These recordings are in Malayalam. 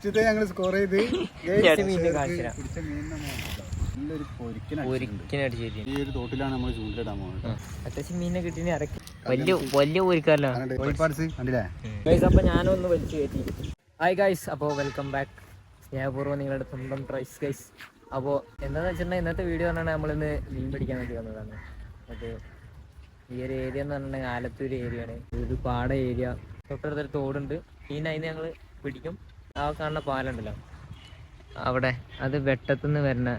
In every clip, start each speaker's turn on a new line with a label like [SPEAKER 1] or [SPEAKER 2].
[SPEAKER 1] ഇത് ഞങ്ങൾ സ്കോർ ചെയ്ത് ഒരു തോട്ടിലാണ് നമ്മൾ പോകുന്നത്
[SPEAKER 2] മീനെ കിട്ടിനെ ഇറക്കി. വലിയ വലിയ ഊരിക്കാരല്ലോ ഞാനൊന്ന് വലിച്ചു കയറ്റി. ഹായ് ഗൈസ് അപ്പോൾ വെൽക്കം ബാക്ക് സ്നേഹപൂർവം നിങ്ങളുടെ സ്വന്തം ട്രൈസ് ഗൈസ് അപ്പോൾ എന്താന്ന് വെച്ചിട്ടുണ്ടെങ്കിൽ ഇന്നത്തെ വീഡിയോ പറഞ്ഞാൽ നമ്മളിന്ന് മീൻ പിടിക്കാൻ വേണ്ടി വന്നതാണ്. അപ്പോൾ ഈ ഒരു ഏരിയ എന്ന് പറഞ്ഞിട്ടുണ്ടെങ്കിൽ ആലത്തൂർ ഏരിയ ആണ്. ഒരു പാട ഏരിയ തൊട്ടടുത്തൊരു തോടുണ്ട്. മീൻ അതിന് ഞങ്ങൾ പിടിക്കും. ആ കാണുന്ന പാലുണ്ടല്ലോ. അവിടെ അത് വെട്ടത്തുനിന്ന് വരുന്ന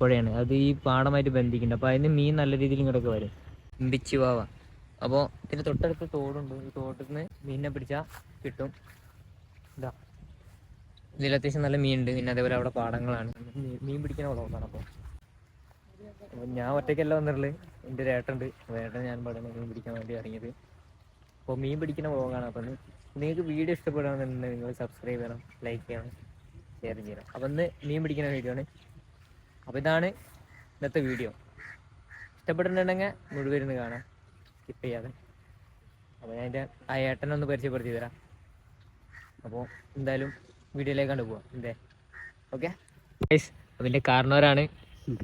[SPEAKER 2] പുഴയാണ്. അത് ഈ പാടമായിട്ട് ബന്ധിക്കുന്നുണ്ട്. അപ്പോൾ അതിന് മീൻ നല്ല രീതിയിൽ ഇങ്ങോട്ടൊക്കെ വരും. ഇമ്പിച്ചി വാവ. അപ്പോൾ ഇതിന്റെ തൊട്ടടുത്ത് തോടുണ്ട്. ഈ തോട്ടിൽ നിന്ന് മീനിനെ പിടിച്ചാൽ കിട്ടും. ഇതാ. ഇതിൽ അത്യാവശ്യം നല്ല മീനുണ്ട്. പിന്നെ അതേപോലെ അവിടെ പാടങ്ങളാണ്. മീൻ പിടിക്കുന്ന കുളമാണ് അപ്പോൾ ഞാൻ ഒറ്റയ്ക്കല്ല വന്നിട്ടുള്ളത് എന്റെ ഒരു ഏട്ടുണ്ട് ഏട്ടൻ ഞാൻ പാടുന്നത് മീൻ പിടിക്കാൻ വേണ്ടി ഇറങ്ങിയത്. അപ്പോൾ മീൻ പിടിക്കുന്ന വ്ളോഗാണ് അപ്പം നിങ്ങൾക്ക് വീഡിയോ ഇഷ്ടപ്പെടുകയാണെന്നുണ്ടെങ്കിൽ നിങ്ങൾ സബ്സ്ക്രൈബ് ചെയ്യണം ലൈക്ക് ചെയ്യണം ഷെയർ ചെയ്യണം. അപ്പം ഇന്ന് മീൻ പിടിക്കുന്ന വീഡിയോ ആണ്. അപ്പോൾ ഇതാണ് ഇന്നത്തെ വീഡിയോ ഇഷ്ടപ്പെട്ടിട്ടുണ്ടെങ്കിൽ മുഴുവൻ ഇരുന്ന് കാണാം. സ്കിപ്പ് ചെയ്യാതെ. അപ്പോൾ ഞാൻ എന്റെ ആ ഏട്ടനെ ഒന്ന് പരിചയപ്പെടുത്തി തരാം. അപ്പോൾ എന്തായാലും വീഡിയോയിലേക്ക് കണ്ടു പോവാം. എന്തേ ഓക്കെ എന്റെ കാരണവരാണ്.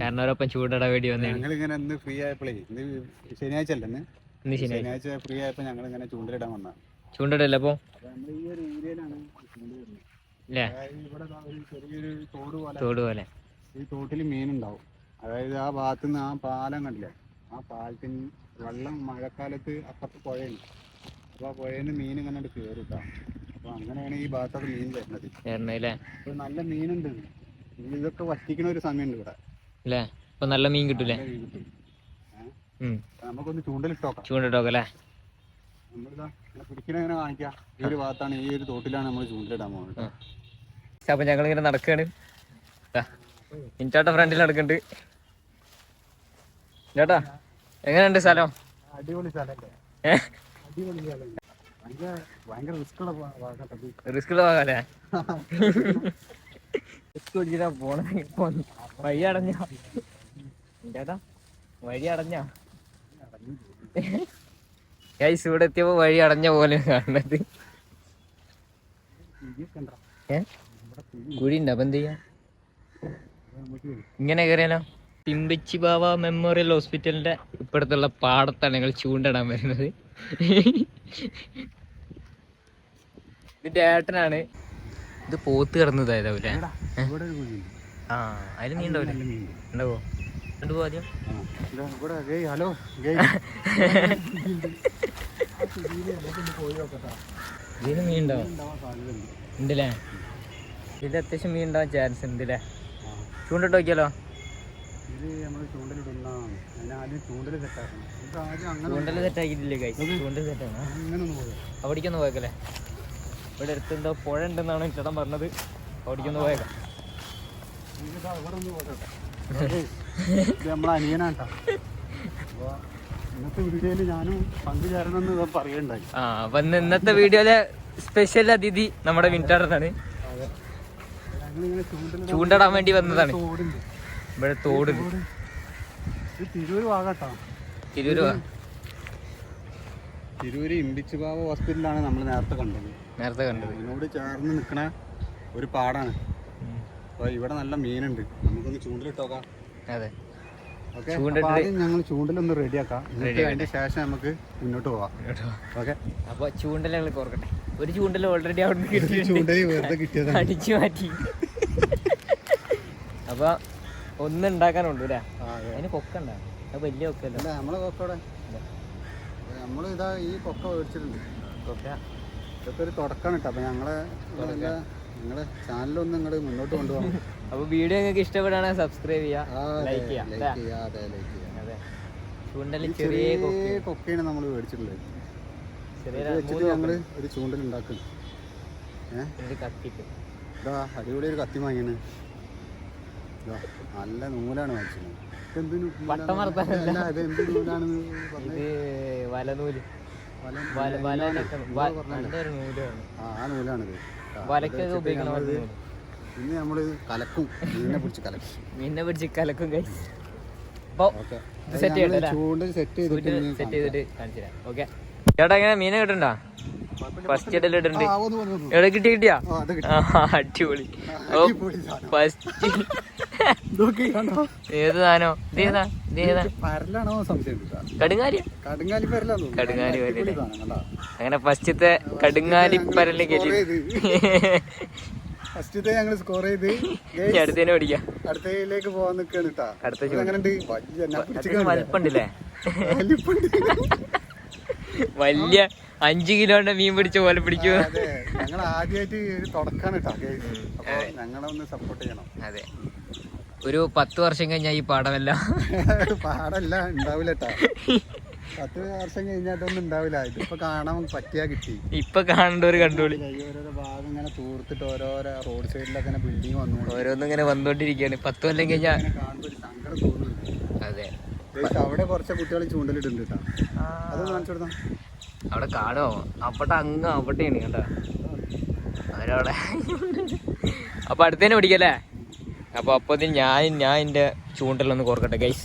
[SPEAKER 2] കാരണവരൊപ്പം ചൂടട വേണ്ടി
[SPEAKER 1] വന്നത് ഇന്ന് ഫ്രീ ആയപ്പോഴേ ഇന്ന് ശനിയാഴ്ച അല്ലേ ഇന്ന്?
[SPEAKER 2] ഇന്ന് ശനിയാഴ്ച.
[SPEAKER 1] ഫ്രീ ആയപ്പോൾ ഞങ്ങൾ ഇങ്ങനെ ചൂണ്ടിടാൻ വന്നതാണ്.
[SPEAKER 2] ചൂണ്ടിടല്ലേ
[SPEAKER 1] അപ്പൊ? തോട് പോലെ ഈ തോട്ടിൽ മീനുണ്ടാവും. അതായത് ആ ഭാഗത്ത് നിന്ന് ആ പാലം കണ്ടില്ലേ? ആ പാലത്തിന് വെള്ളം മഴക്കാലത്ത് അപ്പുറത്ത് പുഴയുണ്ട്. അപ്പൊ ആ പുഴയിൽ നിന്ന് മീൻ ഇങ്ങനെ കയറി കേട്ടോ. അപ്പോൾ അങ്ങനെയാണ് ഈ ഭാഗത്തൊക്കെ മീൻ വരുന്നത്. അപ്പൊ നല്ല മീനുണ്ട്. ഇതൊക്കെ വറ്റിക്കണ ഒരു സമയമുണ്ട് ഇവിടെ.
[SPEAKER 2] നല്ല മീൻ കിട്ടൂലേ
[SPEAKER 1] നമുക്കൊന്ന് ചൂണ്ടലിട്ട് നോക്കാം
[SPEAKER 2] ചൂണ്ടിട്ടോക്കെ അല്ലേ
[SPEAKER 1] നമ്മളിതാ കാണിക്കാം? ഈ ഒരു ഭാഗത്താണ് ഈ ഒരു തോട്ടിലാണ് നമ്മൾ ചൂണ്ടലിടാൻ പോകുന്നത്
[SPEAKER 2] ആ. അപ്പൊ ഞങ്ങൾ ഇങ്ങനെ നടക്കാണ് ഇൻചാട്ട ഫ്രണ്ടിൽ നടക്കുന്നുണ്ട് ചേട്ടാ എങ്ങനെയുണ്ട് സ്ഥലം?
[SPEAKER 1] അടിപൊളി സ്ഥലമല്ലേ അടിപൊളി സ്ഥലം ഭയങ്കര
[SPEAKER 2] റിസ്ക് ഉള്ള ഭാഗല്ലേ? റിസ്ക് പോണ വഴി അടഞ്ഞ? ചേട്ടാ വഴി അടഞ്ഞ? ഗൈസ് ഇവിടെ എത്തിയപ്പോ വഴി അടഞ്ഞ പോലെ കാണുന്നത്. കുഴി ഉണ്ട് അപ്പൊ എന്ത് ചെയ്യാ? ഇങ്ങനെ കയറിയാലോ? പിമ്പിച്ചി ബാബ മെമ്മോറിയൽ ഹോസ്പിറ്റലിന്റെ ഇപ്പുറത്തുള്ള പാടത്താണ് ഞങ്ങൾ ചൂണ്ടിടാൻ വരുന്നത്. ഇതിന്റെ ഏട്ടനാണ്. ഇത് പോത്ത് കിടന്നതായതാവൂലേ? ആ അതിൽ മീൻ
[SPEAKER 1] ഉണ്ടാവൂലേ
[SPEAKER 2] ഉണ്ടാവോ
[SPEAKER 1] ഹലോ
[SPEAKER 2] ഇതിന് മീൻ ഉണ്ടാവും ഉണ്ടല്ലേ ഇത് അത്യാവശ്യം മീൻ ഉണ്ടാവാൻ ചാൻസ് ഉണ്ട് അല്ലേ ചൂണ്ടിട്ട് നോക്കിയാലോ?
[SPEAKER 1] ഇത് നമ്മൾ ചൂണ്ടൽ സെറ്റാക്കണം
[SPEAKER 2] ചൂണ്ടൽ കൈ ചൂണ്ടൽ സെറ്റാണ് അവിടേക്കൊന്ന് പോയേക്കല്ലേ? ഇവിടെ അടുത്ത് എന്തോ പുഴ ഉണ്ടെന്നാണ് ചേട്ടൻ പറഞ്ഞത്. അവിടേക്കൊന്ന് പോയേക്കാം.
[SPEAKER 1] ഇവിടെ ഒന്ന് നമ്മളെ അനിയനാട്ടാ ഇന്നത്തെ വീഡിയോയിൽ ഞാനും പങ്കുചേരണമെന്ന് പറയുണ്ടായി
[SPEAKER 2] ആ അപ്പൊ ഇന്നത്തെ വീഡിയോയിലെ സ്പെഷ്യൽ അതിഥി നമ്മുടെ
[SPEAKER 1] വിന്റാടത്താണ്
[SPEAKER 2] ചൂണ്ടിടാൻ വേണ്ടി വന്നതാണ്. ഇവിടെ
[SPEAKER 1] തോട് തിരൂർ തിരൂര് ഭാഗത്താ
[SPEAKER 2] തിരൂര്
[SPEAKER 1] ഇമ്പിച്ചുപാവ ഹോസ്പിറ്റലാണ് നമ്മൾ നേരത്തെ കണ്ടത്.
[SPEAKER 2] നേരത്തെ കണ്ടത്.
[SPEAKER 1] ഇതിനോട് ചേർന്ന് നിൽക്കണ ഒരു പാടാണ്. അപ്പൊ ഇവിടെ നല്ല മീനുണ്ട്. നമുക്കൊന്ന് ചൂണ്ടലിട്ട് നോക്കാം.
[SPEAKER 2] അതെ.
[SPEAKER 1] ഞങ്ങൾ ചൂണ്ടലൊന്ന് റെഡിയാക്കാം. അതിന്റെ ശേഷം നമുക്ക് മുന്നോട്ട് പോവാം. ഓക്കെ.
[SPEAKER 2] അപ്പൊ ചൂണ്ടൽ ഞങ്ങൾ കോർക്കട്ടെ. ഒരു ചൂണ്ടൽ ഓൾറെഡി അവിടെ കിട്ടിയിട്ടുണ്ട്.
[SPEAKER 1] ചൂണ്ടൽ വെറുതെ കിട്ടിയതാണ്.
[SPEAKER 2] അടിച്ചു മാറ്റി. അപ്പൊ ഒന്ന് ഉണ്ടാക്കാനുള്ളൂ അല്ലേ. അതിന് കൊക്കണ്ട അത് വലിയ കൊക്കല്ല
[SPEAKER 1] നമ്മളെ കൊക്കോടെ നമ്മൾ ഇതാ ഈ കൊക്ക മേടിച്ചിട്ടുണ്ട്.
[SPEAKER 2] കൊക്ക.
[SPEAKER 1] ഇതൊക്കെ ഒരു തുടക്കാണ് കേട്ടോ. അപ്പൊ ഞങ്ങളെ ഞങ്ങളെ ചാനലൊന്നും ഇങ്ങോട്ട് മുന്നോട്ട് കൊണ്ടുപോകണം.
[SPEAKER 2] അപ്പോൾ വീഡിയോ നിങ്ങൾക്ക് ഇഷ്ടപ്പെടുകയാണെങ്കിൽ സബ്സ്ക്രൈബ് ചെയ്യുക ലൈക്ക് ചെയ്യുക
[SPEAKER 1] ലൈക്ക് ചെയ്യുക അതെ ലൈക്ക് ചെയ്യുക
[SPEAKER 2] അതെ.
[SPEAKER 1] ചൂണ്ടൽ
[SPEAKER 2] ചെറിയ കൊക്ക
[SPEAKER 1] ചെറിയ കൊക്കയാണ് നമ്മൾ മേടിച്ചിട്ടുള്ളത്. വെച്ചിട്ട് ഞങ്ങൾ ഒരു ചൂണ്ടൽ ഉണ്ടാക്കും ഏഹ്
[SPEAKER 2] കത്തിട്ട്
[SPEAKER 1] ഇതാ അടിപൊളി ഒരു കത്തി വാങ്ങിയാണ്. നല്ല നൂലാണ് വാങ്ങിച്ചത്.
[SPEAKER 2] വലനൂൽ
[SPEAKER 1] ആ നൂലാണിത്.
[SPEAKER 2] ഉപയോഗിക്കണ.
[SPEAKER 1] ഇന്ന് നമ്മൾ കലക്കും മീനെ പിടിച്ച് കലക്കും.
[SPEAKER 2] മീനെ പിടിച്ച് കലക്കും കൈ
[SPEAKER 1] സെറ്റ് ചെയ്തിട്ട്
[SPEAKER 2] ഓക്കെ. ചേട്ടാ എങ്ങനെ മീനെ കിട്ടണ്ട ഫസ്റ്റ് ഇടണ്ട്. എവിടെ കിട്ടി കിട്ടിയാ. അടിപൊളി. ഫസ്റ്റ്? ഏത് സാധനോ?
[SPEAKER 1] ഇത് പരലാണോ
[SPEAKER 2] അങ്ങനെ ഫസ്റ്റത്തെ കടുങ്ങാലി കയറ്റി
[SPEAKER 1] ഫസ്റ്റത്തെ ഞങ്ങൾ സ്കോർ ചെയ്ത്.
[SPEAKER 2] അടുത്തേനെ പഠിക്കാം
[SPEAKER 1] അടുത്തേക്ക് പോവാൻ നിൽക്കാണ് കേട്ടാ
[SPEAKER 2] അടുത്ത. വലിപ്പുണ്ടല്ലേ? വലിയ അഞ്ചു കിലോന്റെ മീൻ പിടിച്ച പോലെ പിടിക്കൂ.
[SPEAKER 1] ഞങ്ങൾ ആദ്യമായിട്ട് തുടക്കാണ് കേട്ടോ ഞങ്ങളൊന്ന് ഞങ്ങളെ ഒന്ന് സപ്പോർട്ട് ചെയ്യണം.
[SPEAKER 2] അതെ. ഒരു പത്ത് വർഷം കഴിഞ്ഞാൽ ഈ പാടമല്ല
[SPEAKER 1] പാടല്ല ഉണ്ടാവില്ല പത്ത് വർഷം കഴിഞ്ഞാട്ടൊന്നും ഉണ്ടാവില്ല. ഇതിപ്പോ കാണാൻ പറ്റിയാ കിട്ടി.
[SPEAKER 2] ഇപ്പൊ കാണേണ്ടവര്
[SPEAKER 1] കണ്ടുപിടി. ഓരോരോ ഭാഗം ഇങ്ങനെ തൂർത്തിട്ട് ഓരോരോ റോഡ് സൈഡിലൊക്കെ ഇങ്ങനെ ബിൽഡിങ് വന്നു
[SPEAKER 2] ഓരോന്നും ഇങ്ങനെ വന്നോണ്ടിരിക്കുകയാണ് പത്ത് കൊല്ലം
[SPEAKER 1] കഴിഞ്ഞാൽ സങ്കടം
[SPEAKER 2] അതെ.
[SPEAKER 1] അവിടെ കുറച്ച് കുട്ടികൾ ചൂണ്ടലിട്ടുണ്ട് കേട്ടോ. അതൊന്ന് കാണിച്ചു കൊടുത്താ?
[SPEAKER 2] അവിടെ കാണോ? അവിടെ അങ്ങ് അവിടെയാണ് കേട്ടോ അവരവിടെ. അപ്പൊ അടുത്തേനെ പിടിക്കല്ലേ? അപ്പൊ അപ്പത്തിന് ഞാൻ ഞാൻ എന്റെ ചൂണ്ടലൊന്ന് കോർക്കട്ടെ ഗൈസ്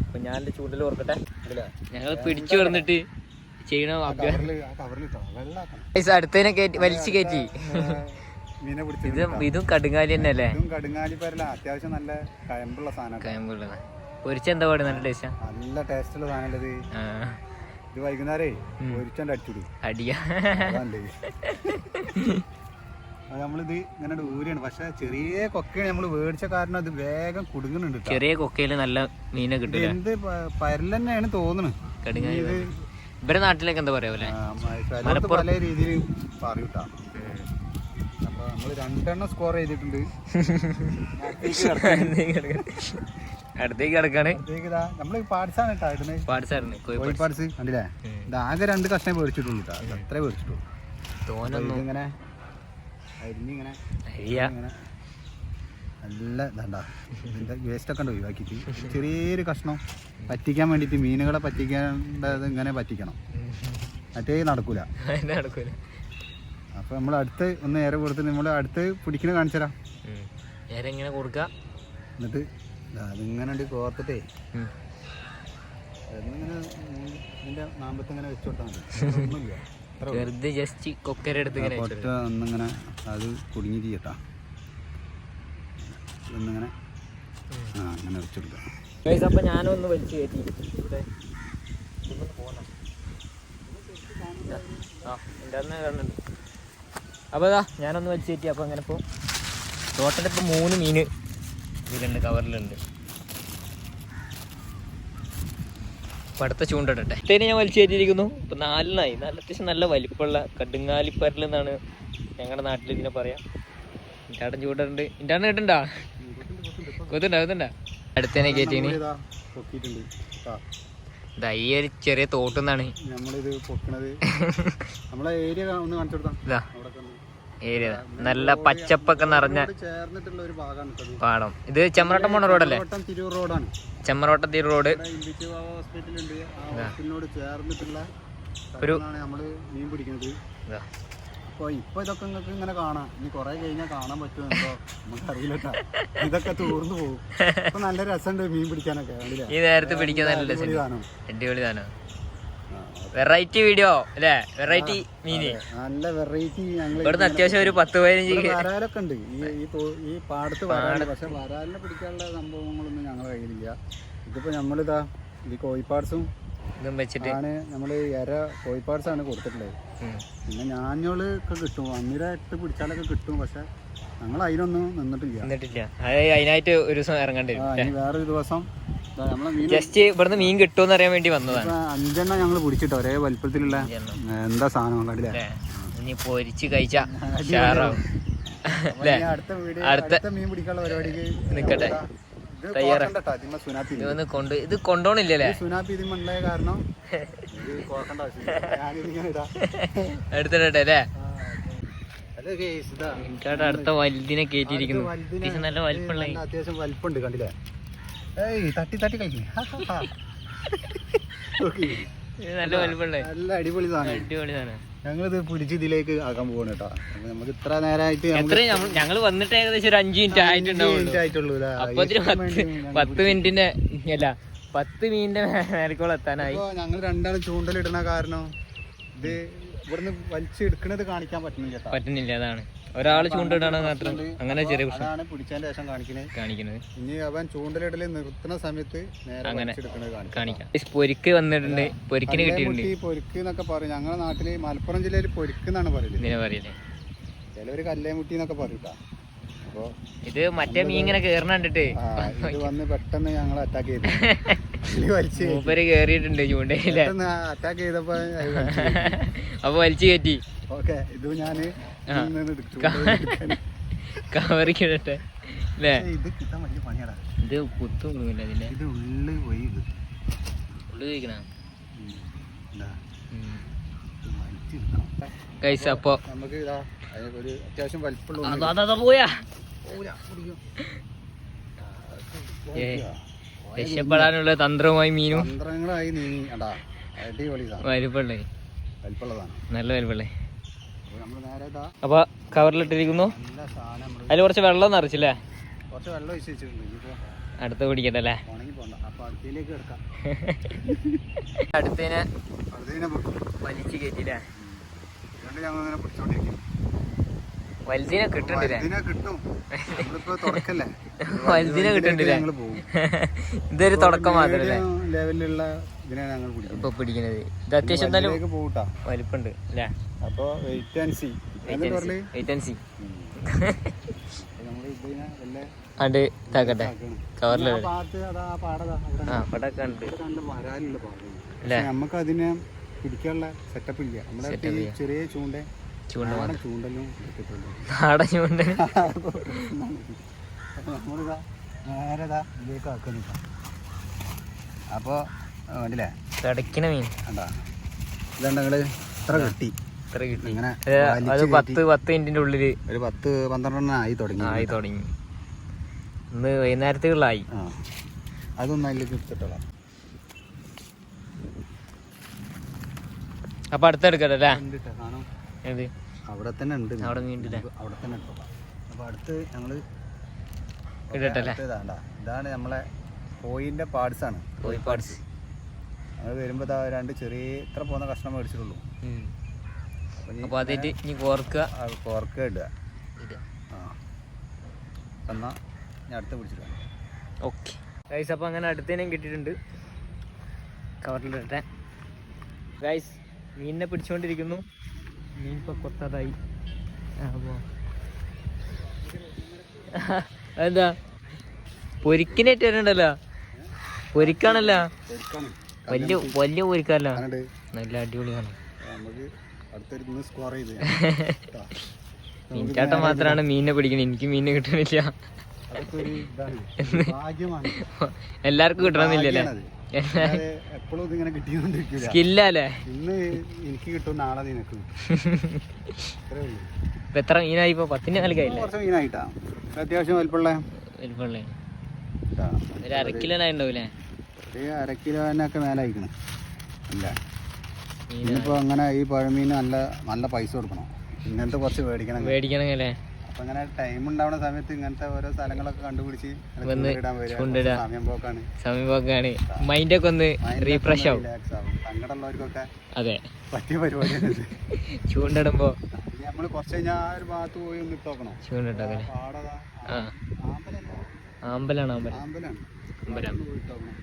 [SPEAKER 2] അപ്പൊ ഞാൻ എന്റെ ചൂണ്ടൽ കോർക്കട്ടെ. ഞങ്ങൾ പിടിച്ചു വന്നിട്ട് ചെയ്യണ ഗൈസ് അടുത്തേനെ കയറ്റി വലിച്ചു കയറ്റി
[SPEAKER 1] മീനെ പിടിച്ച്
[SPEAKER 2] ഇത് ഇതും കടുങ്ങാലി തന്നെ അല്ലേ?
[SPEAKER 1] ഇതും കടുങ്ങാലി പരല അത്യാവശ്യം നല്ല കയമ്പുള്ള സാധനം
[SPEAKER 2] കയമ്പുള്ള പൊരിച്ച എന്താ പാട് നല്ല ടേസ്റ്റ്
[SPEAKER 1] നല്ല ടേസ്റ്റുള്ള സാധനം ഇത്? വൈകുന്നേരേ പൊരിച്ചോണ്ട് അടിച്ചു
[SPEAKER 2] അടിയാ.
[SPEAKER 1] അത് നമ്മളിത് ഇങ്ങനെ ഊരിയാണ് പക്ഷെ ചെറിയ കൊക്കയാണ് നമ്മൾ മേടിച്ച കാരണം അത് വേഗം കുടുങ്ങുന്നുണ്ട്
[SPEAKER 2] ചെറിയ കൊക്കയിൽ നല്ല മീനെ കിട്ടും
[SPEAKER 1] എന്ത് പരൽ തന്നെയാണ് തോന്നുന്നത് ഇത്
[SPEAKER 2] ഇവരെ നാട്ടിലേക്ക് എന്താ പറയാ പോലെ
[SPEAKER 1] രീതിയിൽ പറയൂട്ടാ. അപ്പൊ നമ്മൾ രണ്ടെണ്ണം സ്കോർ ചെയ്തിട്ടുണ്ട്.
[SPEAKER 2] അടുത്തേക്ക് കിടക്കാണ്.
[SPEAKER 1] നമ്മൾ പാർട്സാണ് കേട്ടോ കണ്ടില്ലേ? ആകെ രണ്ട് കഷ്ണം മേടിച്ചിട്ടുള്ളൂ കേട്ടോ അത് അത്രേ മേടിച്ചിട്ടുള്ളൂ അപ്പൊ
[SPEAKER 2] തോനൊന്നും
[SPEAKER 1] ഇതിങ്ങനെ അരിഞ്ഞിങ്ങനെ ഇങ്ങനെ നല്ല ഇതാണ്ട. ഉണ്ട് ഒഴിവാക്കിയിട്ട്. ചെറിയൊരു കഷ്ണം പറ്റിക്കാൻ വേണ്ടിയിട്ട് മീനുകളെ പറ്റിക്കേണ്ടത് ഇങ്ങനെ പറ്റിക്കണം. മറ്റേ നടക്കൂല. അപ്പൊ നമ്മൾ അടുത്ത് ഒന്ന് ഏറെ കൊടുത്ത് നമ്മൾ അടുത്ത് പിടിക്കണ
[SPEAKER 2] കാണിച്ചരാ. ഇങ്ങനെ കൊടുക്ക.
[SPEAKER 1] എന്നിട്ട് അതിങ്ങനെ ഉണ്ട് കോർത്തിട്ടേ. അതിങ്ങനെ നാമ്പത്തിങ്ങനെ വെച്ച് കൊടുത്താൽ മതി. ഒന്നുമില്ല
[SPEAKER 2] വെറുതെ ജസ്റ്റ് കൊക്കരെടുത്ത് ഇങ്ങനെ
[SPEAKER 1] ഒറ്റ ഒന്നിങ്ങനെ അത് കുടുങ്ങി തീയട്ടാ ഒന്നിങ്ങനെ ആ അങ്ങനെ വെച്ചെടുക്കാം.
[SPEAKER 2] അപ്പൊ ഞാനൊന്ന് വലിച്ചു കയറ്റി. ഇവിടെ. ആ എന്റെ അന്ന് അപ്പോൾ ഞാനൊന്ന് വലിച്ചു കയറ്റി അപ്പോൾ അങ്ങനെ ഇപ്പോൾ ടോട്ടൽ ഇപ്പോൾ മൂന്ന് മീന് ഇതിലുണ്ട് കവറിലുണ്ട് അപ്പോൾ അടുത്ത ചൂണ്ടിട്ടെ തേനെ ഞാൻ വലിച്ചു കയറ്റിയിരിക്കുന്നു. ഇപ്പോൾ നാലിനായി നല്ല അത്യാവശ്യം നല്ല വലിപ്പമുള്ള കടുങ്ങാലിപ്പരൽ എന്നാണ് ഞങ്ങളുടെ നാട്ടിൽ ഇതിനെ പറയാം. ഇന്റാടൻ ചൂണ്ടുണ്ട് ഇന്റാടൻ കിട്ടണ്ടാ കൊതുണ്ടാ കൊതുണ്ടാ അടുത്തേനെ കയറ്റീന് ഇതാ. ഈ ഒരു ചെറിയ തോട്ടുന്നാണ്
[SPEAKER 1] നമ്മളിത് പൊക്കണത്. നമ്മളെ ഏരിയ ഒന്ന് കാണിച്ചു കൊടുത്താം
[SPEAKER 2] ഏരിയ നല്ല പച്ചപ്പൊക്കെ നിറഞ്ഞ
[SPEAKER 1] ചേർന്നിട്ടുള്ള ഒരു ഭാഗമാണ്
[SPEAKER 2] പാടം. ഇത് ചെമ്മറോട്ടം പോണ റോഡല്ലേ?
[SPEAKER 1] തിരൂർ റോഡാണ്
[SPEAKER 2] ചെമ്മറോട്ടം തീർ റോഡ്
[SPEAKER 1] ഹോസ്പിറ്റലുണ്ട്. ഹോസ്പിറ്റലിനോട് ചേർന്നിട്ടുള്ള
[SPEAKER 2] ഒരു-
[SPEAKER 1] നമ്മൾ മീൻ പിടിക്കുന്നത്.
[SPEAKER 2] അപ്പോൾ
[SPEAKER 1] അപ്പൊ ഇതൊക്കെ നിങ്ങൾക്ക് ഇങ്ങനെ കാണാം. ഇനി കുറേ കഴിഞ്ഞാൽ കാണാൻ നമുക്കറിയില്ല കേട്ടോ ഇതൊക്കെ തൂർന്നു പോകും. ഇപ്പൊ നല്ല രസമുണ്ട് മീൻ പിടിക്കാനൊക്കെ?
[SPEAKER 2] ഈ നേരത്തെ പിടിക്കാൻ നല്ല
[SPEAKER 1] അടിപൊളി
[SPEAKER 2] രസം
[SPEAKER 1] സാധനം.
[SPEAKER 2] അടിപൊളി സാധനം.
[SPEAKER 1] ആ,
[SPEAKER 2] വെറൈറ്റി വീഡിയോ അല്ലേ? വെറൈറ്റി മീന്.
[SPEAKER 1] നല്ല വെറൈറ്റി ഞങ്ങൾ
[SPEAKER 2] ഇവിടുന്ന് അത്യാവശ്യം ഒരു പത്ത് പതിനഞ്ച്
[SPEAKER 1] വരാലൊക്കെ ഉണ്ട്. ഈ ഈ പാടത്ത് വരാൽ പക്ഷെ വരാലിനെ പിടിക്കാനുള്ള സംഭവങ്ങളൊന്നും ഞങ്ങളുടെ കയ്യിലില്ല. ഇതിപ്പോ നമ്മളിതാ ഈ കോഴിപ്പാട്സും
[SPEAKER 2] ഇതും വെച്ചിട്ട്.
[SPEAKER 1] ആണ് നമ്മൾ ഇര കോഴിപ്പാട്സ് ആണ് കൊടുത്തിട്ടുള്ളത്. പിന്നെ ഞാഞ്ഞോൾ ഒക്കെ കിട്ടും. അന്നിര ഇട്ട് പിടിച്ചാലൊക്കെ കിട്ടും. പക്ഷെ ഞങ്ങൾ അതിനൊന്നും നിന്നിട്ടില്ല.
[SPEAKER 2] നിന്നിട്ടില്ല. അത് അതിനായിട്ട് ഒരു ദിവസം ഇറങ്ങേണ്ടി വരും
[SPEAKER 1] വേറൊരു ദിവസം
[SPEAKER 2] ജസ്റ്റ് ഇവിടുന്ന് മീൻ കിട്ടുമെന്ന് അറിയാൻ വേണ്ടി വന്നതാണ്.
[SPEAKER 1] അഞ്ചെണ്ണം ഞങ്ങൾ പിടിച്ചിട്ടോ ഒരേ വലിപ്പത്തിലുള്ള എന്താ സാധനം കണ്ടില്ലേ
[SPEAKER 2] ഇനി പൊരിച്ച് കഴിച്ചാ
[SPEAKER 1] അടുത്ത മീൻ പിടിക്കാനുള്ള പരിപാടിക്ക്
[SPEAKER 2] നിക്കട്ടെ.
[SPEAKER 1] ഇത്.
[SPEAKER 2] തയ്യാറാ.
[SPEAKER 1] കോക്കണ്ടട്ടോ, ഇതിന്മേ
[SPEAKER 2] ഇത് വന്ന് കൊണ്ട് ഇത് കൊണ്ടോണില്ലല്ലേ
[SPEAKER 1] സുനാപ്പി കാരണം ഇത് ഞാനിതിങ്ങനെ ഇടാം.
[SPEAKER 2] എടുത്തിട്ടെ അല്ലേ? അടുത്ത വലുതിനെ അത്യാവശ്യം നല്ല വലിപ്പമുള്ള
[SPEAKER 1] നല്ല അത്യാവശ്യം വലിപ്പമുണ്ട് കണ്ടില്ലേ? ഏയ് തട്ടി തട്ടി കളിക്കും.
[SPEAKER 2] ഇത് നല്ല വലിപ്പമുള്ള.
[SPEAKER 1] നല്ല അടിപൊളി സാധനം.
[SPEAKER 2] അടിപൊളി സാധനം.
[SPEAKER 1] ഞങ്ങളിത് പിടിച്ച് ഇതിലേക്ക് ആക്കാൻ പോവാണ് കേട്ടോ. നമുക്ക് ഇത്ര നേരമായിട്ട്
[SPEAKER 2] ഞങ്ങൾ വന്നിട്ട് ഏകദേശം ഒരു അഞ്ച് മിനിറ്റ് ആയിട്ടുണ്ടാവുള്ളൂ. പത്ത് മിനിറ്റിന്റെ അല്ല പത്ത് മീനിന്റെ മേലക്കോളം എത്താനായി.
[SPEAKER 1] ഞങ്ങൾ രണ്ടാളും ചൂണ്ടലിടുന്ന കാരണം ഇത് ഇവിടുന്ന് വലിച്ചെടുക്കണത് കാണിക്കാൻ പറ്റുന്നില്ല.
[SPEAKER 2] പറ്റുന്നില്ല അതാണ്. ഒരാൾ ചൂണ്ടിടാണ് മാത്രം. അങ്ങനെ ചെറിയ പ്രശ്നം.
[SPEAKER 1] പിടിച്ചതിന്റെ ശേഷം കാണിക്കുന്നത്
[SPEAKER 2] കാണിക്കുന്നത്
[SPEAKER 1] ഇനി അവൻ ചൂണ്ടലിടൽ നിർത്തുന്ന സമയത്ത്
[SPEAKER 2] അങ്ങനെ
[SPEAKER 1] കാണിക്കാം.
[SPEAKER 2] പൊരിക്ക് വന്നിട്ടുണ്ട്. പൊരിക്കിന് കിട്ടിയിട്ടുണ്ട്.
[SPEAKER 1] ഈ പൊരിക്ക് എന്നൊക്കെ പറയും. ഞങ്ങളുടെ നാട്ടിൽ മലപ്പുറം ജില്ലയിൽ പൊരിക്ക് എന്നാണ് പറയുന്നത്.
[SPEAKER 2] ഇതിനെ പറയില്ലേ
[SPEAKER 1] ചിലവര് കല്ലേമുട്ടി എന്നൊക്കെ പറയൂട്ടാ അപ്പൊ
[SPEAKER 2] ഇത് മറ്റേ മീൻ ഇങ്ങനെ കേറണ കണ്ടിട്ട്.
[SPEAKER 1] ഇത് വന്ന് പെട്ടെന്ന് ഞങ്ങൾ അറ്റാക്ക് ചെയ്തു. വലിച്ച്.
[SPEAKER 2] മൂപ്പര് കേറിയിട്ടുണ്ട് ചൂണ്ടയിലെ.
[SPEAKER 1] അറ്റാക്ക് ചെയ്തപ്പോ.
[SPEAKER 2] അപ്പൊ വലിച്ചു കയറ്റി.
[SPEAKER 1] ഓക്കെ ഇത് ഞാൻ.
[SPEAKER 2] കവറിക്കിടട്ടെ അല്ലേ
[SPEAKER 1] ഇത് കിട്ടാൻ വലിയ പണിയാടാ.
[SPEAKER 2] ഇത് കുത്തു കൊടുക്കില്ല അതിന്റെ
[SPEAKER 1] ഇത് ഉള്ളു പോയി ഇത്.
[SPEAKER 2] ഉള്ളു കഴിക്കണ
[SPEAKER 1] വലിച്ചെടുക്കണം.
[SPEAKER 2] ഗൈസ് അപ്പോ
[SPEAKER 1] നമുക്ക് ഇതാ ഒരു അത്യാവശ്യം വലിപ്പമുള്ള
[SPEAKER 2] പോയാ. രക്ഷപ്പെടാനുള്ള തന്ത്രമായി മീനും.
[SPEAKER 1] തന്ത്രങ്ങളായി നീങ്ങി. അടാ അടിപൊളി സാധനം.
[SPEAKER 2] വലിപ്പള്ളേ
[SPEAKER 1] വലിപ്പമുള്ളതാണ്
[SPEAKER 2] നല്ല വലിപ്പള്ളേ
[SPEAKER 1] അപ്പൊ
[SPEAKER 2] കവറിലിട്ടിരിക്കുന്നു. അതിൽ കുറച്ച് വെള്ളം നിറച്ചില്ലേ?
[SPEAKER 1] കുറച്ച് വെള്ളം
[SPEAKER 2] അടുത്ത് പിടിക്കട്ടെ അല്ലേ?
[SPEAKER 1] ഉണങ്ങി പോണ്ട. അപ്പൊ അടുത്തേക്ക് കിടക്കാം
[SPEAKER 2] അടുത്തതിനെ
[SPEAKER 1] അടുത്തതിനെ
[SPEAKER 2] വലിച്ചു കയറ്റില്ലേ
[SPEAKER 1] അതുകൊണ്ട് ഞങ്ങൾ ഇങ്ങനെ പിടിച്ചോണ്ടിരിക്കും.
[SPEAKER 2] വലുതിനെ കിട്ടുന്നുണ്ടല്ലേ
[SPEAKER 1] ഇതിനെ കിട്ടും. നമ്മളിപ്പോ തുടക്കല്ലേ?
[SPEAKER 2] വലുതിനെ കിട്ടുന്നുണ്ടല്ലേ
[SPEAKER 1] ഞങ്ങൾ പോകും.
[SPEAKER 2] ഇതൊരു തുടക്കം മാത്രല്ലേ?
[SPEAKER 1] ലെവലിലുള്ള ഇതിനാണ് ഞങ്ങൾ പിടിക്കുന്നത്
[SPEAKER 2] ഇപ്പൊ ഇത് അത്യാവശ്യം എന്തായാലും
[SPEAKER 1] പോകട്ടാ
[SPEAKER 2] വലിപ്പുണ്ട് അല്ലേ?
[SPEAKER 1] അപ്പൊ വെയിറ്റ് ആൻഡ് സി എന്നിട്ട്
[SPEAKER 2] വെയിറ്റ് ആൻഡ് സി
[SPEAKER 1] ആ അതാ നമുക്ക് അതിനെ പിടിക്കാനുള്ള സെറ്റപ്പ് ഇല്ല. നമ്മുടെ ഈ ചെറിയ ചൂണ്ട
[SPEAKER 2] ചൂണ്ട
[SPEAKER 1] ചൂണ്ടലും
[SPEAKER 2] നാടൻ ചൂണ്ട.
[SPEAKER 1] അപ്പൊ നമ്മളിതാ നേരെ ഇതാ ഇതിലേക്ക് ആക്കി അപ്പോൾ വേണ്ടില്ലേ
[SPEAKER 2] കിടക്കണ മീൻ.
[SPEAKER 1] ഇത്ര കിട്ടി.
[SPEAKER 2] ഇത്ര കിട്ടി.
[SPEAKER 1] ഇങ്ങനെ
[SPEAKER 2] അത് പത്ത് പത്ത്
[SPEAKER 1] ഒരു പത്ത് പന്ത്രണ്ടെണ്ണം ആയി തുടങ്ങി
[SPEAKER 2] ആയി തുടങ്ങി. ഇന്ന്
[SPEAKER 1] അതൊന്നും അതിലേക്ക് എടുത്തിട്ടോളാം
[SPEAKER 2] അപ്പൊ അടുത്തെടുക്കട്ടെ അല്ലേ?
[SPEAKER 1] കണ്ടിട്ട് കാണാം.
[SPEAKER 2] ഏത്
[SPEAKER 1] അവിടെ തന്നെ ഉണ്ട്.
[SPEAKER 2] അവിടെ മീൻ
[SPEAKER 1] അവിടെ തന്നെ അപ്പൊ അടുത്ത് ഞങ്ങൾ
[SPEAKER 2] ഇടട്ടല്ലേ
[SPEAKER 1] ഇതാണ് നമ്മളെ കോയിന്റെ പാർട്സ് ആണ്.
[SPEAKER 2] കോഴി പാർട്സ്
[SPEAKER 1] അത് വരുമ്പോ രണ്ട് ചെറിയ ഇത്ര പോകുന്ന കഷ്ണം മേടിച്ചിട്ടുള്ളൂ.
[SPEAKER 2] അപ്പൊ അതായിട്ട് ഇനി കോർക്കുക.
[SPEAKER 1] അത് കോർക്ക് ഇടുക. എന്നാ ഞാൻ അടുത്ത് പിടിച്ചിട്ട്
[SPEAKER 2] ഓക്കെ. ഗൈസ് അപ്പോൾ അങ്ങനെ അടുത്തേനും കിട്ടിയിട്ടുണ്ട്. കവറിലിട്ടെ ഗൈസ് മീനിനെ പിടിച്ചുകൊണ്ടിരിക്കുന്നു മീൻ ഇപ്പോൾ കൊത്താതായി. അപ്പോൾ എന്താ? പൊരിക്കിനായിട്ട് വരണ്ടല്ലോ പൊരിക്കാണല്ലോ. വലിയ വലിയ
[SPEAKER 1] പൊരിക്കാല്ല
[SPEAKER 2] നല്ല അടിപൊളിയാണ്. മീൻചാട്ടം മാത്രമാണ് മീനിനെ പിടിക്കുന്നത് എനിക്ക് മീനിനെ കിട്ടണില്ല. എല്ലാവർക്കും കിട്ടണമെന്നില്ലല്ലേ.
[SPEAKER 1] എപ്പോഴും ഇതിങ്ങനെ
[SPEAKER 2] സ്കില്ലല്ലേ?
[SPEAKER 1] ഇന്ന് എനിക്ക് കിട്ടും നാളെ നിനക്ക് കിട്ടും. അത്രേ ഉള്ളൂ.
[SPEAKER 2] ഇപ്പൊ എത്ര മീനായി? ഇപ്പൊ പത്തിന്റെ നൽകായില്ലേ
[SPEAKER 1] കുറച്ച് മീനായിട്ടാ. അത്യാവശ്യം.
[SPEAKER 2] ഒരു
[SPEAKER 1] ഒരു അല്ല ഇന്നിപ്പോ അങ്ങനെ ഈ പഴമീന് നല്ല നല്ല പൈസ കൊടുക്കണം. ഇങ്ങനത്തെ കുറച്ച് മേടിക്കണം.
[SPEAKER 2] മേടിക്കണമെങ്കിലേ?
[SPEAKER 1] അപ്പൊ അങ്ങനെ ടൈം ഉണ്ടാവുന്ന സമയത്ത് ഇങ്ങനത്തെ ഓരോ സ്ഥലങ്ങളൊക്കെ കണ്ടുപിടിച്ച്. സമയം പോക്കാണ്.
[SPEAKER 2] മൈൻഡ് ഒക്കെ ഒന്ന് റീഫ്രഷ് ആവും.
[SPEAKER 1] സങ്കടമുള്ളവർക്കൊക്കെ
[SPEAKER 2] അതെ.
[SPEAKER 1] പറ്റിയ പരിപാടി.
[SPEAKER 2] ചൂണ്ടിടുമ്പോ
[SPEAKER 1] നമ്മൾ കുറച്ച് കഴിഞ്ഞാൽ ആ ഒരു ഭാഗത്ത് പോയി ഒന്ന് ഇട്ടോക്കണം ചൂണ്ടിട്ടോ
[SPEAKER 2] ആമ്പലാണ്
[SPEAKER 1] ആമ്പലാണ്. ആമ്പലാണ്. ഇട്ടോക്കണം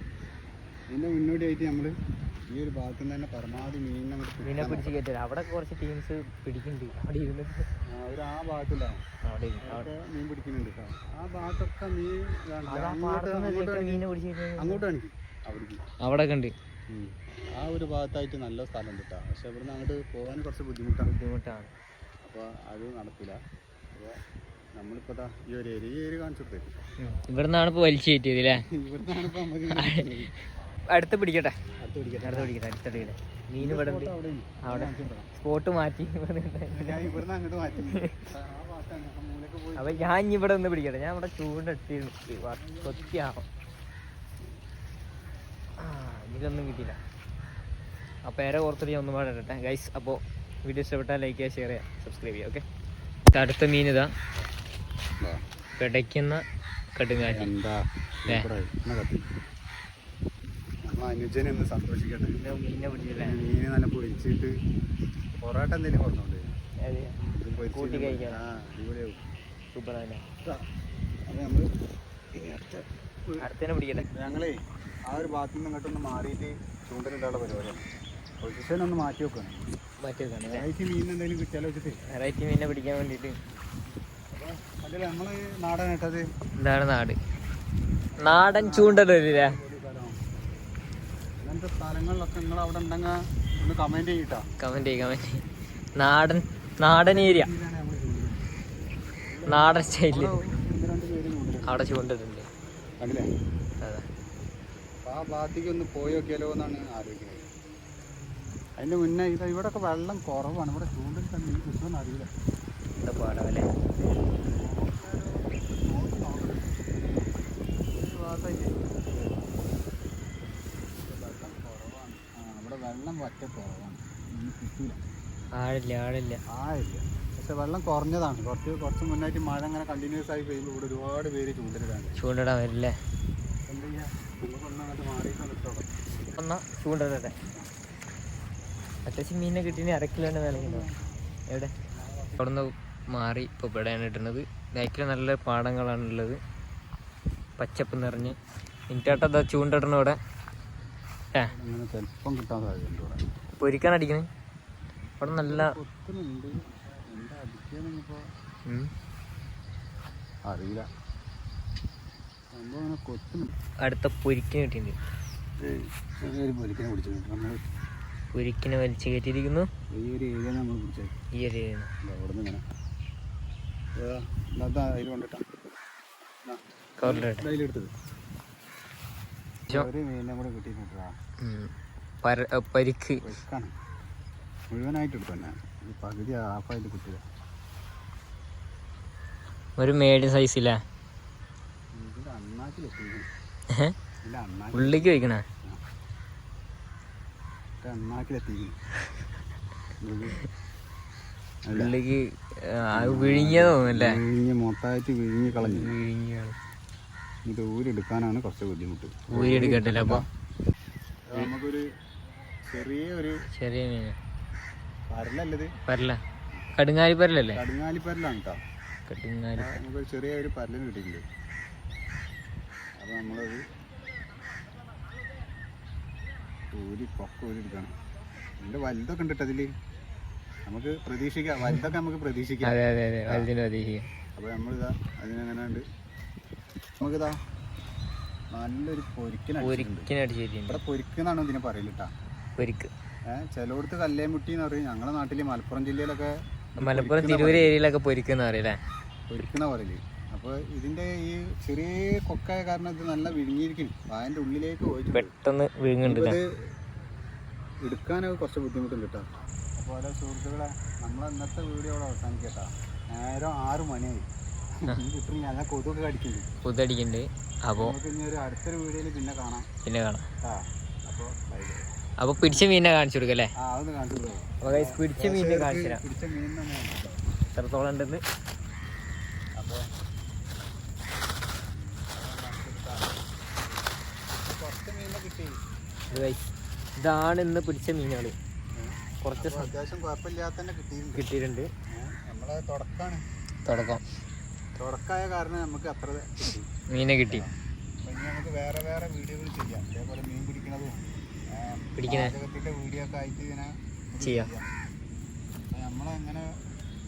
[SPEAKER 1] മുന്നോടിയായിട്ട് നമ്മൾ ഈ ഒരു ഭാഗത്ത് നിന്ന് തന്നെ പരമാവധി മീനിനെ
[SPEAKER 2] മീനെ പിടിച്ച് കയറ്റില്ല അവിടെ കുറച്ച് ടീംസ് പിടിക്കുന്നുണ്ട്. അവിടെ ഇരുന്നിട്ട്
[SPEAKER 1] നോക്കണം. ആ, ഭാഗത്തിലാണ്
[SPEAKER 2] അവിടെ
[SPEAKER 1] മീൻ പിടിക്കുന്നുണ്ട് കേട്ടോ ആ ഭാഗത്തൊക്കെ മീൻ ഇതാണ്.
[SPEAKER 2] അതാ
[SPEAKER 1] അങ്ങോട്ട്
[SPEAKER 2] പാടത്തുനിന്ന്
[SPEAKER 1] അങ്ങോട്ട്
[SPEAKER 2] ചെക്കൻ
[SPEAKER 1] കാണിക്ക്.
[SPEAKER 2] പിടിച്ച് കയറ്റുന്നത്.
[SPEAKER 1] അവിടേക്ക്.
[SPEAKER 2] അവിടെ കണ്ട്
[SPEAKER 1] ആ ഒരു ഭാഗത്തായിട്ട് നല്ല സ്ഥലം കിട്ടാം പക്ഷെ ഇവിടുന്ന് അങ്ങോട്ട് പോകാൻ കുറച്ച് ബുദ്ധിമുട്ടാണ്.
[SPEAKER 2] ബുദ്ധിമുട്ടാണ്.
[SPEAKER 1] അപ്പോൾ അത് നടക്കില്ല അപ്പോൾ നമ്മളിപ്പോ ഈ ഒരു ഏരിയ കാണിച്ചു.
[SPEAKER 2] ഇവിടുന്നാണ് ഇപ്പൊ വലിച്ചു കയറ്റിയത് അല്ലേ
[SPEAKER 1] ഇവിടുന്നാണ് ഇപ്പൊ നമുക്ക്.
[SPEAKER 2] അടുത്ത് പിടിക്കട്ടെ.
[SPEAKER 1] അടുത്ത് പിടിക്കട്ടെ.
[SPEAKER 2] അടുത്ത് പിടിക്കട്ടെ അടുത്ത് പിടിക്കട്ടെ. മീൻ ഇവിടെ
[SPEAKER 1] അവിടെ.
[SPEAKER 2] സ്പോട്ട് മാറ്റി
[SPEAKER 1] ഞാൻ ഇവിടുന്ന് മാറ്റി. ആ ഭാഗത്താണ് ആ പോയി
[SPEAKER 2] അപ്പൊ ഞാൻ ഇനി ഇവിടെ ഒന്ന് പിടിക്കട്ടെ. ഞാൻ ഇവിടെ ചൂണ്ടിട്ടിരുന്നു കൊത്തിയാവും ആ ഇതിലൊന്നും കിട്ടിയില്ല. ആ പേരെ ഓർത്തിട്ട് ഞാൻ ഒന്നും പാടട്ടെ. ഗൈസ് അപ്പോൾ വീഡിയോ ഇഷ്ടപ്പെട്ടാൽ ലൈക്ക് ചെയ്യുക ഷെയർ ചെയ്യുക സബ്സ്ക്രൈബ് ചെയ്യുക ഓക്കെ അടുത്ത മീൻ ഇതാ.
[SPEAKER 1] കിടക്കുന്ന
[SPEAKER 2] പിടയ്ക്കുന്ന കടുങ്ങാറ്റി
[SPEAKER 1] എന്താ
[SPEAKER 2] ഏ.
[SPEAKER 1] സൂപ്പറായി. എന്നാ കത്തി നമ്മൾ അനുജനെ ഒന്ന് സന്തോഷിക്കട്ടെ.
[SPEAKER 2] പിടിച്ചില്ലേ?
[SPEAKER 1] മീന് നല്ല പൊരിച്ചിട്ട് പൊറോട്ട എന്തെങ്കിലും
[SPEAKER 2] കൂട്ടി കഴിക്കാൻ.
[SPEAKER 1] ആ അടിപൊളിയാവും. അത് നമ്മൾ
[SPEAKER 2] അടുത്തന്നെ പിടിക്കട്ടെ.
[SPEAKER 1] ഞങ്ങളേ ആ ഒരു ഭാഗത്തു നിന്ന് ഇങ്ങോട്ടൊന്ന് മാറിയിട്ട് ചൂണ്ടലിട്ടാനുള്ള പരിപാടിയാണ്. പൊസിഷൻ ഒന്ന് മാറ്റി വെക്കണം.
[SPEAKER 2] മാറ്റി വെക്കണം
[SPEAKER 1] വെറൈറ്റി മീൻ എന്തെങ്കിലും കിട്ടിയാലോ വെച്ചിട്ട്.
[SPEAKER 2] വെറൈറ്റി മീനെ പിടിക്കാൻ വേണ്ടിയിട്ട്.
[SPEAKER 1] നമ്മൾ നാടനായിട്ടത്
[SPEAKER 2] ഇതാണ് നാട്. നാടൻ ചൂണ്ടലില്ല
[SPEAKER 1] അങ്ങനത്തെ സ്ഥലങ്ങളിലൊക്കെ നിങ്ങൾ അവിടെ ഉണ്ടെങ്കിൽ ഒന്ന് കമന്റ് ചെയ്യട്ടോ.
[SPEAKER 2] കമന്റ് ചെയ്യ കമന്റ് ചെയ്യ. നാടൻ നാടൻ ഏരിയ നാടൻ സ്റ്റൈലിൽ അവിടെ
[SPEAKER 1] ചൂണ്ടിട്ടുണ്ട്.
[SPEAKER 2] അതെ.
[SPEAKER 1] ആ ഭാഗത്തേക്ക് ഒന്ന് പോയി നോക്കിയാലോ എന്നാണ് ആലോചിക്കുന്നത്. അതിന്റെ മുന്നേ ഇത് ഇവിടെയൊക്കെ വെള്ളം കുറവാണ്. ഇവിടെ ചൂണ്ടിൽ തന്നെ ഈ കൃഷിയൊന്നും അറിയില്ല.
[SPEAKER 2] എന്താ പാടാവല്ലേ
[SPEAKER 1] ഈ ഭാഗത്തായിട്ട് വെള്ളം കുറവാണ് ആ ആഴില്ല കുറവാണ്
[SPEAKER 2] ആളില്ല ആളില്ല.
[SPEAKER 1] പക്ഷെ വെള്ളം കുറഞ്ഞതാണ്. കുറച്ച് കുറച്ച് മുന്നായിട്ട് മഴ അങ്ങനെ കണ്ടിന്യൂസ് ആയി പെയ്യുമ്പോൾ ഇവിടെ ഒരുപാട് പേര് ചൂണ്ടിടാണ്
[SPEAKER 2] ചൂണ്ടിടാൻ വരില്ലേ?
[SPEAKER 1] എന്താ നമുക്കൊന്നും അങ്ങോട്ട് മാറിയിട്ട്
[SPEAKER 2] ചൂണ്ടിടട്ടെ അത്യാവശ്യം മീനെ കിട്ടിയ അര കിലോന്റെ മേലെ എവിടെ? അവിടെ നിന്ന് മാറി ഇപ്പോൾ ഇവിടെയാണ് ഇടുന്നത്. ബാക്കിൽ നല്ല പാടങ്ങളാണുള്ളത് പച്ചപ്പ് നിറഞ്ഞ്. ഇന്റാട്ടതാ ചൂണ്ടിടണ ഇവിടെ.
[SPEAKER 1] ചിലപ്പം കിട്ടാൻ സാധ്യതയുണ്ട് ഇവിടെ.
[SPEAKER 2] പൊരിക്കാൻ അടിക്കണേ? അവിടെ നല്ല.
[SPEAKER 1] അറിയില്ല.
[SPEAKER 2] അടുത്ത പൊരിക്കിന് കിട്ടിയിട്ടുണ്ട്. പൊരിക്കിനെ വലിച്ചു കയറ്റിയിരിക്കുന്നു.
[SPEAKER 1] ഈ ഒരു ഏരിയ നമ്മൾ പിടിച്ചത്
[SPEAKER 2] ഈ ഒരു area ന്ന്. പരിക്ക്.
[SPEAKER 1] മുഴുവനായിട്ട് പകുതി ഹാഫായിട്ട് കിട്ടില്ല
[SPEAKER 2] ഒരു മേഡിയം സൈസില്ല ഉള്ളിക്ക് വയ്ക്കണേ ഉള്ളിക്ക് വിഴിഞ്ഞ തോന്നുന്നല്ലേ
[SPEAKER 1] വിഴിഞ്ഞ് മൊത്തമായിട്ട് വിഴിഞ്ഞ് കളഞ്ഞു.
[SPEAKER 2] വിഴിഞ്ഞാണ്
[SPEAKER 1] ഇത് ഊരെടുക്കാനാണ് കുറച്ച് ബുദ്ധിമുട്ട്.
[SPEAKER 2] ഊരെടുക്കട്ടില്ല അപ്പൊ?
[SPEAKER 1] അത് നമുക്കൊരു ചെറിയ ഒരു
[SPEAKER 2] ചെറിയ മീൻ.
[SPEAKER 1] പരലല്ലത്.
[SPEAKER 2] പരല. കടുങ്ങാലി പരലല്ലേ
[SPEAKER 1] കടുങ്ങാലി പരലാണ് കേട്ടോ
[SPEAKER 2] കടുങ്ങാലി
[SPEAKER 1] ചെറിയ ഒരു പരലിന് കിട്ടിയിട്ടുണ്ട്. അപ്പോൾ നമ്മളത് ഊരി പൊക്ക ഊരെടുക്കണം. എന്റെ വലുതൊക്കെ ഉണ്ട് കേട്ടോ അതിൽ നമുക്ക് പ്രതീക്ഷിക്കാം. വലുതൊക്കെ നമുക്ക് പ്രതീക്ഷിക്കാം.
[SPEAKER 2] അതെ അതെ അതെ. വലുതിന് പ്രതീക്ഷിക്കാം.
[SPEAKER 1] അപ്പോൾ നമ്മളിതാ അതിനെങ്ങനെ ഉണ്ട് നമുക്കിതാ നല്ലൊരു
[SPEAKER 2] പൊരിക്കനടിച്ചിട്ടുണ്ട്
[SPEAKER 1] ഇവിടെ പൊരിക്കെന്നാണ് ഇതിനെ പറയലിട്ടാ
[SPEAKER 2] പൊരിക്ക്.
[SPEAKER 1] ഏഹ് ചിലയിടത്ത് കല്ലേമുട്ടി എന്ന് പറയും. ഞങ്ങളുടെ നാട്ടിൽ മലപ്പുറം ജില്ലയിലൊക്കെ
[SPEAKER 2] മലപ്പുറം തിരൂര് ഏരിയയിലൊക്കെ പൊരിക്കുന്ന അറിയില്ലേ
[SPEAKER 1] പൊരിക്കുന്ന പറയൽ. അപ്പൊ ഇതിന്റെ ഈ ചെറിയ കൊക്കായ കാരണം ഇത് നല്ല വിഴുങ്ങിയിരിക്കും അതിന്റെ ഉള്ളിലേക്ക് പോയിട്ടുണ്ട്.
[SPEAKER 2] പെട്ടെന്ന് വിഴുങ്ങുന്നുണ്ട്
[SPEAKER 1] എടുക്കാനൊക്കെ കുറച്ച് ബുദ്ധിമുട്ടുണ്ട് കേട്ടോ ഓരോ സുഹൃത്തുക്കളെ നമ്മളെ ഇന്നത്തെ വീഡിയോ അവിടെ അവസാനിക്കട്ടാ നേരം ആറ് മണിയായി. ഈ കുട്ടി നല്ല കൊതുകൊക്കെ കടിക്കുന്നുണ്ട്
[SPEAKER 2] അപ്പോൾ
[SPEAKER 1] അടുത്തൊരു വീഡിയോയിൽ പിന്നെ കാണാം.
[SPEAKER 2] പിന്നെ കാണാം
[SPEAKER 1] അപ്പോൾ.
[SPEAKER 2] അപ്പോൾ പിടിച്ച മീനെ കാണിച്ചു കൊടുക്കല്ലേ
[SPEAKER 1] കാണിച്ചു
[SPEAKER 2] അപ്പോൾ പിടിച്ച മീനിനെ കാണിച്ചു തരാം. എത്രത്തോളം ഉണ്ടെന്ന്.
[SPEAKER 1] അപ്പോൾ
[SPEAKER 2] ഇതാണ് ഇന്ന് പിടിച്ച മീനുകൾ കുറച്ച്
[SPEAKER 1] അത്യാവശ്യം കുഴപ്പമില്ലാത്ത കിട്ടിയിട്ടുണ്ട്.
[SPEAKER 2] തുടക്കം.
[SPEAKER 1] തുടക്കായ കാരണം നമുക്ക് അത്ര കിട്ടി.
[SPEAKER 2] മീനെ കിട്ടി.
[SPEAKER 1] ഇനി നമുക്ക് വേറെ വേറെ വീഡിയോകൾ ചെയ്യാം. അതേപോലെ മീൻ പിടിക്കണതും പിടിക്കുന്ന വീഡിയോ ഒക്കെ ആയിട്ട് ഇങ്ങനെ
[SPEAKER 2] ചെയ്യാം.
[SPEAKER 1] നമ്മളങ്ങനെ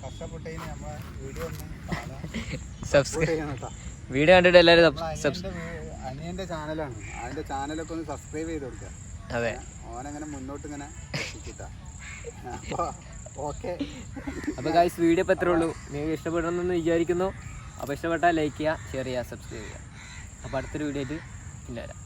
[SPEAKER 1] കഷ്ടപ്പെട്ടതിന് നമ്മളെ വീഡിയോ ഒന്ന്
[SPEAKER 2] സബ്സ്ക്രൈബ്
[SPEAKER 1] ചെയ്യണം കേട്ടോ
[SPEAKER 2] വീഡിയോ കണ്ടിട്ട് എല്ലാവരും
[SPEAKER 1] അനിയന്റെ ചാനലാണ്. അതിന്റെ ചാനലൊക്കെ ഒന്ന് സബ്സ്ക്രൈബ് ചെയ്ത് കൊടുക്കുക.
[SPEAKER 2] അതെ.
[SPEAKER 1] ഓനങ്ങനെ മുന്നോട്ട് ഇങ്ങനെ ഓക്കെ
[SPEAKER 2] അപ്പോൾ ഗായ്സ് വീഡിയോ ഇപ്പൊ എത്രേ ഉള്ളൂ. നിങ്ങൾക്ക് ഇഷ്ടപ്പെടണമെന്ന് വിചാരിക്കുന്നു. അപ്പോൾ ഇഷ്ടപ്പെട്ടാൽ ലൈക്ക് ചെയ്യുക ഷെയർ ചെയ്യുക സബ്സ്ക്രൈബ് ചെയ്യുക. അപ്പോൾ അടുത്തൊരു വീഡിയോ ആയിട്ട് പിന്നെ വരാം.